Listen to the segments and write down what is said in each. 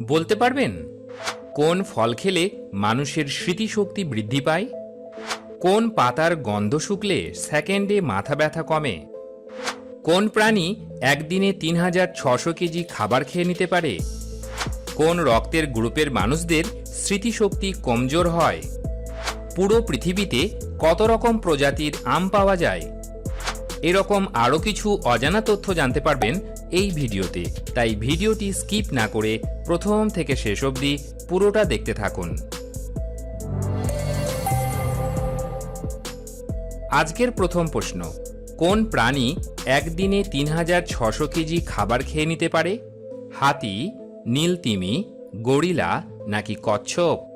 বলতে পারবেন? কোন ফল খেলে মানুষের স্মৃতিশক্তি বৃদ্ধি পায়? কোন পাতার গন্ধ শুকলে সেকেন্ডে মাথা ব্যথা কমে? কোন প্রাণী একদিনে তিন হাজার ছশো কেজি খাবার খেয়ে নিতে পারে? কোন রক্তের গ্রুপের মানুষদের স্মৃতিশক্তি কমজোর হয়? পুরো পৃথিবীতে কত রকম প্রজাতির আম পাওয়া যায়? এরকম আরও কিছু অজানা তথ্য জানতে পারবেন এই ভিডিওতে। তাই ভিডিওটি স্কিপ না করে প্রথম থেকে শেষ অবধি পুরোটা দেখতে থাকুন। আজকের প্রথম প্রশ্ন, কোন প্রাণী একদিনে তিন হাজার ছশো কেজি খাবার খেয়ে নিতে পারে? হাতি, নীলতিমি, গরিলা নাকি কচ্ছপ?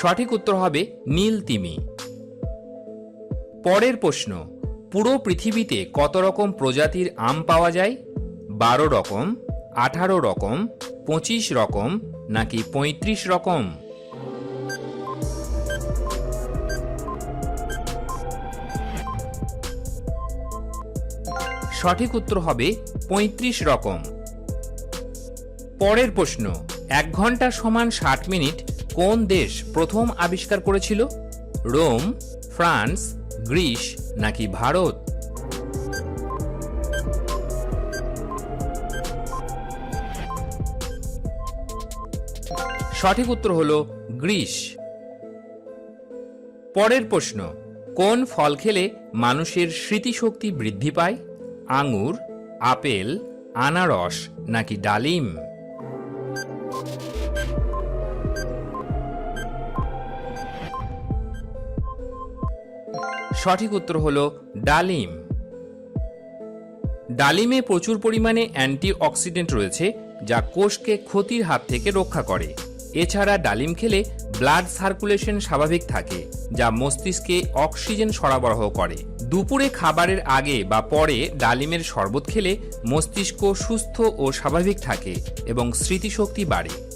সঠিক উত্তর হবে নীল তিমি। পরের প্রশ্ন, পুরো পৃথিবীতে কত রকম প্রজাতির আম পাওয়া যায়? বারো রকম, আঠারো রকম, পঁচিশ রকম, নাকি পঁয়ত্রিশ রকম? সঠিক উত্তর হবে পঁয়ত্রিশ রকম। পরের প্রশ্ন এক ঘণ্টা সমান ষাট মিনিট কোন দেশ প্রথম আবিষ্কার করেছিল? রোম, ফ্রান্স, গ্রিস নাকি ভারত? সঠিক উত্তর হল গ্রিস। পরের প্রশ্ন, কোন ফল খেলে মানুষের স্মৃতিশক্তি বৃদ্ধি পায়? আঙুর, আপেল, আনারস নাকি ডালিম? সঠিক উত্তর হল ডালিম। ডালিমে প্রচুর পরিমাণে অ্যান্টিঅক্সিডেন্ট রয়েছে, যা কোষকে ক্ষতির হাত থেকে রক্ষা করে। এছাড়া ডালিম খেলে ব্লাড সার্কুলেশন স্বাভাবিক থাকে, যা মস্তিষ্কে অক্সিজেন সরবরাহ করে। দুপুরে খাবারের আগে বা পরে ডালিমের শরবত খেলে মস্তিষ্ক সুস্থ ও স্বাভাবিক থাকে এবং স্মৃতিশক্তি বাড়ে।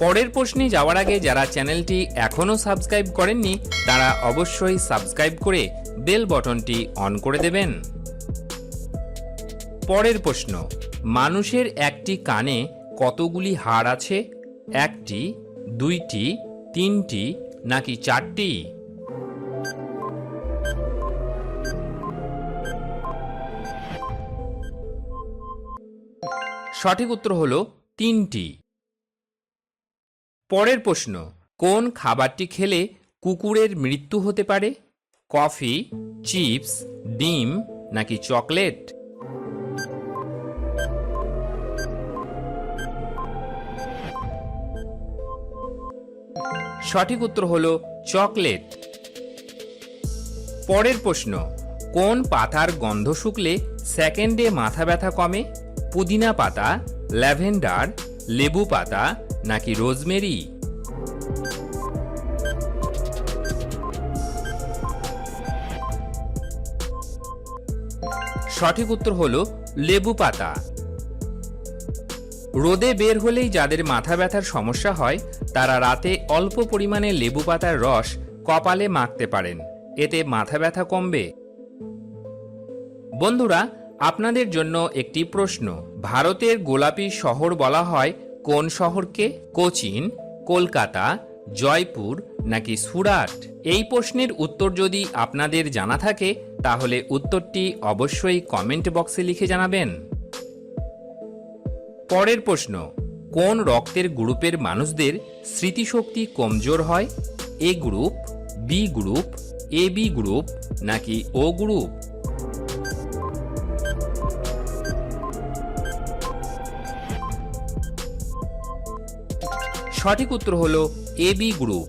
পরের প্রশ্নে যাওয়ার আগে যারা চ্যানেলটি এখনও সাবস্ক্রাইব করেননি, তারা অবশ্যই সাবস্ক্রাইব করে বেল বটনটি অন করে দেবেন। পরের প্রশ্ন, মানুষের একটি কানে কতগুলি হাড় আছে? একটি, দুইটি, তিনটি, নাকি চারটি? সঠিক উত্তর হল তিনটি। পরের প্রশ্ন, কোন খাবারটি খেলে কুকুরের মৃত্যু হতে পারে? কফি, চিপস, ডিম নাকি চকলেট? সঠিক উত্তর হল চকলেট। পরের প্রশ্ন, কোন পাতার গন্ধ শুকলে সেকেন্ডে মাথা ব্যথা কমে? পুদিনা পাতা, ল্যাভেন্ডার, লেবু পাতা নাকি রোজমেরি? সঠিক উত্তর হল লেবু পাতা। রোদে বের হলেই যাদের মাথা ব্যথার সমস্যা হয়, তারা রাতে অল্প পরিমাণে লেবু পাতার রস কপালে মাখতে পারেন। এতে মাথা ব্যথা কমবে। বন্ধুরা, আপনাদের জন্য একটি প্রশ্ন। ভারতের গোলাপি শহর বলা হয় কোন শহরকে? কোচিন, কলকাতা, জয়পুর নাকি সুরাট? এই প্রশ্নের উত্তর যদি আপনাদের জানা থাকে, তাহলে উত্তরটি অবশ্যই কমেন্ট বক্সে লিখে জানাবেন। পরের প্রশ্ন, কোন রক্তের গ্রুপের মানুষদের স্মৃতিশক্তি কমজোর হয়? A group, B group, A B group নাকি ও গ্রুপ? সঠিক উত্তর হল এ বি গ্রুপ।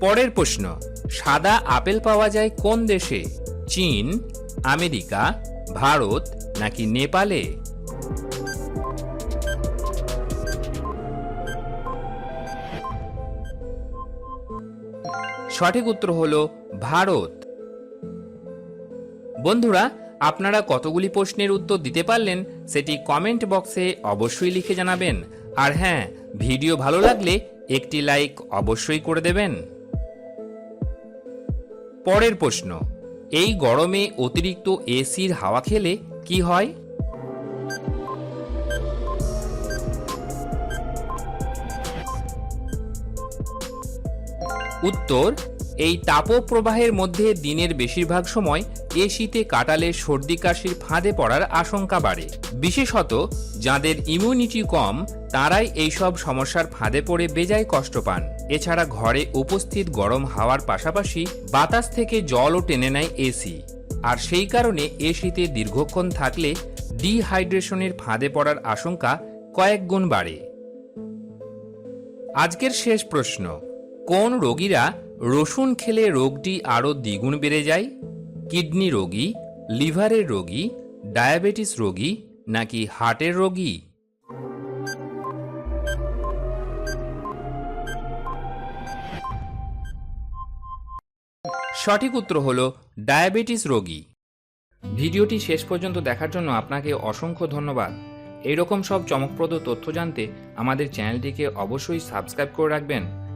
পরের প্রশ্ন, সাদা আপেল পাওয়া যায় কোন দেশে? চীন, আমেরিকা, ভারত নাকি নেপালে? সঠিক উত্তর হল ভারত। বন্ধুরা, আপনারা কতগুলি প্রশ্নের উত্তর দিতে পারলেন সেটি কমেন্ট বক্সে অবশ্যই লিখে জানাবেন। আর হ্যাঁ ভিডিও ভালো লাগলে একটি লাইক অবশ্যই করে দেবেন। পরের প্রশ্ন, এই গরমে অতিরিক্ত এসির হাওয়া খেলে কি হয়? উত্তর, এই তাপপ্রবাহের মধ্যে দিনের বেশিরভাগ সময় এসিতে কাটালে সর্দি কাশির ফাঁদে পড়ার আশঙ্কা বাড়ে। বিশেষত যাদের ইমিউনিটি কম, তারাই এইসব সমস্যার ফাঁদে পড়ে বেজায় কষ্ট পান। এছাড়া ঘরে উপস্থিত গরম হাওয়ার পাশাপাশি বাতাস থেকে জলও টেনে নেয় এসি। আর সেই কারণে এসিতে দীর্ঘক্ষণ থাকলে ডিহাইড্রেশনের ফাঁদে পড়ার আশঙ্কা কয়েক গুণ বাড়ে। আজকের শেষ প্রশ্ন, কোন রোগীরা রসুন খেলে রোগটি আরও দ্বিগুণ বেড়ে যায়? কিডনি রোগী, লিভারের রোগী, ডায়াবেটিস রোগী নাকি হার্টের রোগী? সঠিক উত্তর হল ডায়াবেটিস রোগী। ভিডিওটি শেষ পর্যন্ত দেখার জন্য আপনাকে অসংখ্য ধন্যবাদ। এইরকম সব চমকপ্রদ তথ্য জানতে আমাদের চ্যানেলটিকে অবশ্যই সাবস্ক্রাইব করে রাখবেন।